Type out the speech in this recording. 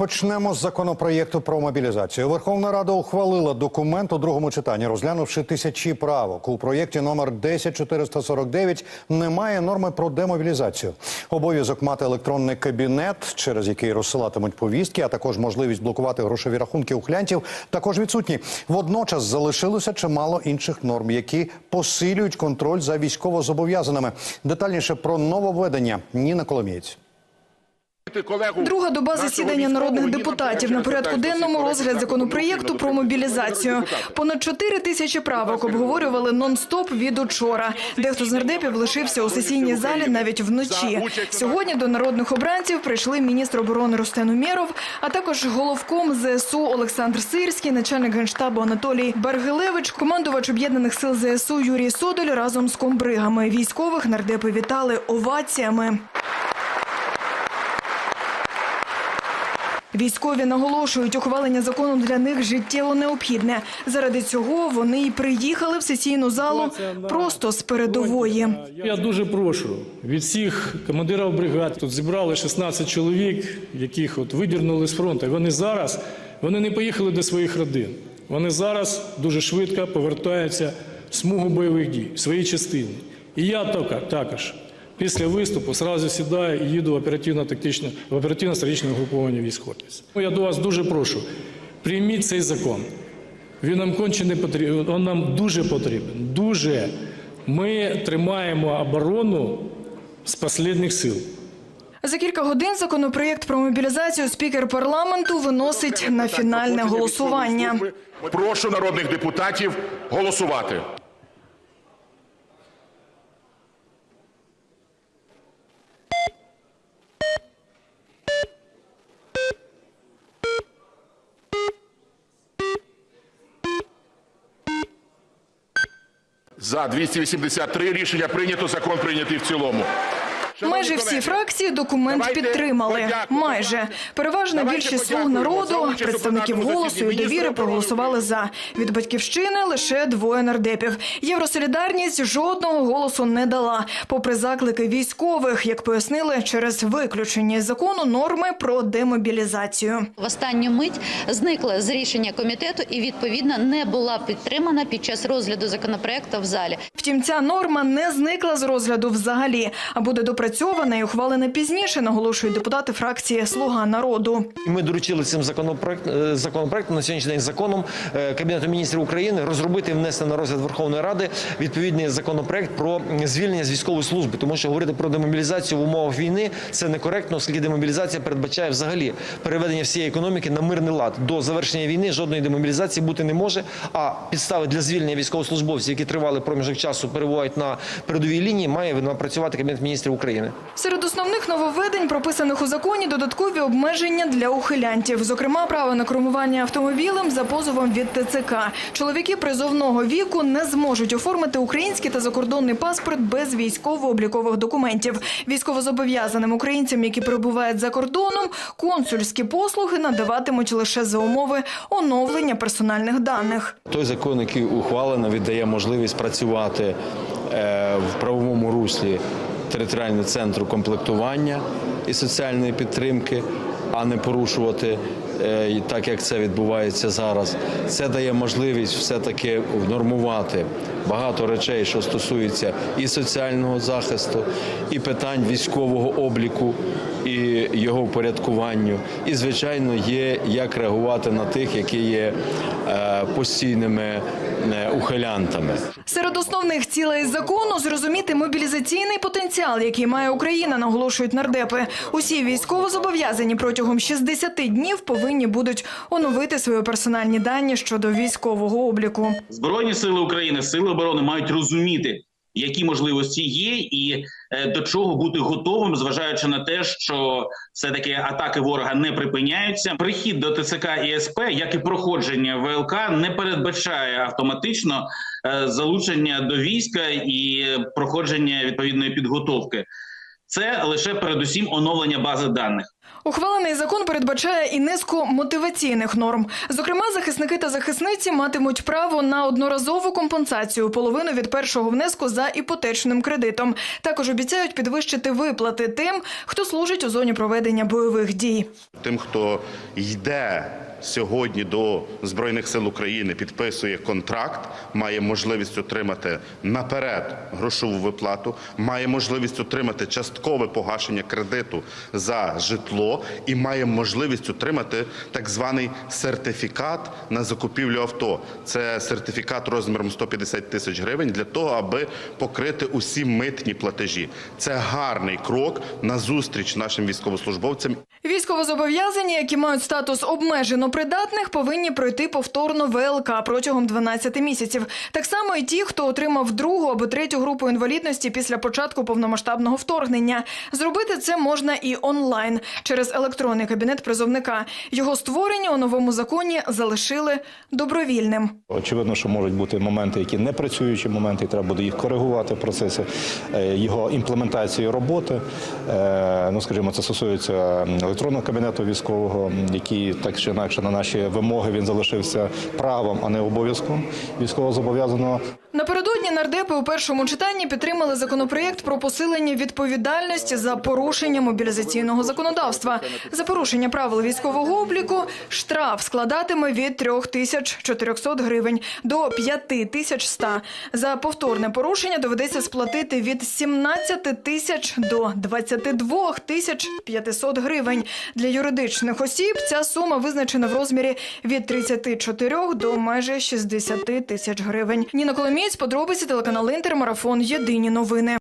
Розпочнемо з законопроєкту про мобілізацію. Верховна Рада ухвалила документ у другому читанні, розглянувши тисячі правок. У проєкті номер 10449 немає норми про демобілізацію. Обов'язок мати електронний кабінет, через який розсилатимуть повістки, а також можливість блокувати грошові рахунки ухилянтів, також відсутні. Водночас залишилося чимало інших норм, які посилюють контроль за військовозобов'язаними. Детальніше про нововведення Ніна Коломієць. Друга доба засідання народних депутатів на порядку денному розгляд законопроєкту про мобілізацію. Понад 4 тисячі правок обговорювали нон-стоп від учора. Дехто з нардепів лишився у сесійній залі навіть вночі. Сьогодні до народних обранців прийшли міністр оборони Рустен Умєров, а також головком ЗСУ Олександр Сирський, начальник генштабу Анатолій Баргилевич, командувач об'єднаних сил ЗСУ Юрій Содоль разом з комбригами військових нардепи вітали оваціями. Військові наголошують, ухвалення закону для них життєво необхідне. Заради цього вони й приїхали в сесійну залу просто з передової. Я дуже прошу від всіх командирів бригад. Тут зібрали 16 чоловік, яких от видірнули з фронту. Вони зараз вони не поїхали до своїх родин. Вони зараз дуже швидко повертаються в смугу бойових дій, в свої частини. І я також після виступу сразу сідаю і їду в оперативно-тактичне в оперативно-стратегічне угруповання військ Хортиця. Я до вас дуже прошу, прийміть цей закон. Він нам конче не потрібен, він нам дуже потрібен. Дуже. Ми тримаємо оборону з останніх сил. За кілька годин законопроєкт про мобілізацію спікер парламенту виносить на фінальне голосування. Прошу народних депутатів голосувати. За 283 рішення прийнято. Закон прийнятий в цілому. Майже всі фракції документ підтримали. Майже переважна більшість слуг народу, представників голосу і довіри проголосували за. Від батьківщини лише двоє нардепів. Євросолідарність жодного голосу не дала, попри заклики військових, як пояснили, через виключення закону норми про демобілізацію. В останню мить зникла з рішення комітету і відповідно не була підтримана під час розгляду законопроекту в залі. Втім, ця норма не зникла з розгляду взагалі, а буде допрацьована і ухвалена пізніше, наголошують депутати фракції Слуга народу. Ми доручили цим законопроект, е, законопроектом на сьогоднішній день законом е, Кабінету міністрів України розробити і внести на розгляд Верховної Ради відповідний законопроект про звільнення з військової служби, тому що говорити про демобілізацію в умовах війни це некоректно, оскільки демобілізація передбачає взагалі переведення всієї економіки на мирний лад. До завершення війни жодної демобілізації бути не може. А підстави для звільнення військовослужбовців, які тривали проміжок часу, перебувають на передовій лінії, має напрацювати Кабінет міністрів України. Серед основних нововведень, прописаних у законі, додаткові обмеження для ухилянтів. Зокрема, право на кермування автомобілем за позовом від ТЦК. Чоловіки призовного віку не зможуть оформити український та закордонний паспорт без військово-облікових документів. Військовозобов'язаним українцям, які перебувають за кордоном, консульські послуги надаватимуть лише за умови оновлення персональних даних. Той закон, який ухвалено, віддає можливість працювати е, в правовому руслі територіального центру комплектування і соціальної підтримки, а не порушувати. е, Так як це відбувається зараз, це дає можливість все-таки внормувати багато речей, що стосуються і соціального захисту, і питань військового обліку, і його впорядкуванню. І звичайно, є як реагувати на тих, які є е, постійними ухилянтами. Серед основних цілей закону зрозуміти мобілізаційний потенціал, який має Україна, наголошують нардепи. Усі військовозобов'язані протягом 60 днів повинні будуть оновити свої персональні дані щодо військового обліку. Збройні сили України, сили оборони мають розуміти, які можливості є, і е, до чого бути готовим, зважаючи на те, що все таки атаки ворога не припиняються. Прихід до ТЦК і СП, як і проходження ВЛК, не передбачає автоматично е, залучення до війська і проходження відповідної підготовки. Це лише передусім оновлення бази даних. Ухвалений закон передбачає і низку мотиваційних норм. Зокрема, захисники та захисниці матимуть право на одноразову компенсацію половину від першого внеску за іпотечним кредитом. Також обіцяють підвищити виплати тим, хто служить у зоні проведення бойових дій. Тим, хто йде сьогодні до Збройних сил України, підписує контракт, має можливість отримати наперед грошову виплату, має можливість отримати часткове погашення кредиту за житло і має можливість отримати так званий сертифікат на закупівлю авто. Це сертифікат розміром 150 тисяч гривень для того, аби покрити усі митні платежі. Це гарний крок на зустріч нашим військовослужбовцям Військовозобов'язані, які мають статус обмежено придатних, повинні пройти повторно ВЛК протягом 12 місяців. Так само і ті, хто отримав другу або третю групу інвалідності після початку повномасштабного вторгнення. Зробити це можна і онлайн через електронний кабінет призовника. Його створення у новому законі залишили добровільним. Очевидно, що можуть бути моменти, які не працюючі моменти, треба буде їх коригувати в процесі е, його імплементації роботи. Е, Ну, скажімо, це стосується електронного кабінету військового, який так чи інакше на наші вимоги він залишився правом, а не обов'язком військовозобов'язаного. Нардепи у першому читанні підтримали законопроєкт про посилення відповідальності за порушення мобілізаційного законодавства. За порушення правил військового обліку штраф складатиме від 3400 гривень до 5100. За повторне порушення доведеться сплатити від 17 тисяч до 22 тисяч 500 гривень. Для юридичних осіб ця сума визначена в розмірі від 34 до майже 60 тисяч гривень. Ніна Коломієць, подробиці телеканал Інтер, марафон. Єдині новини.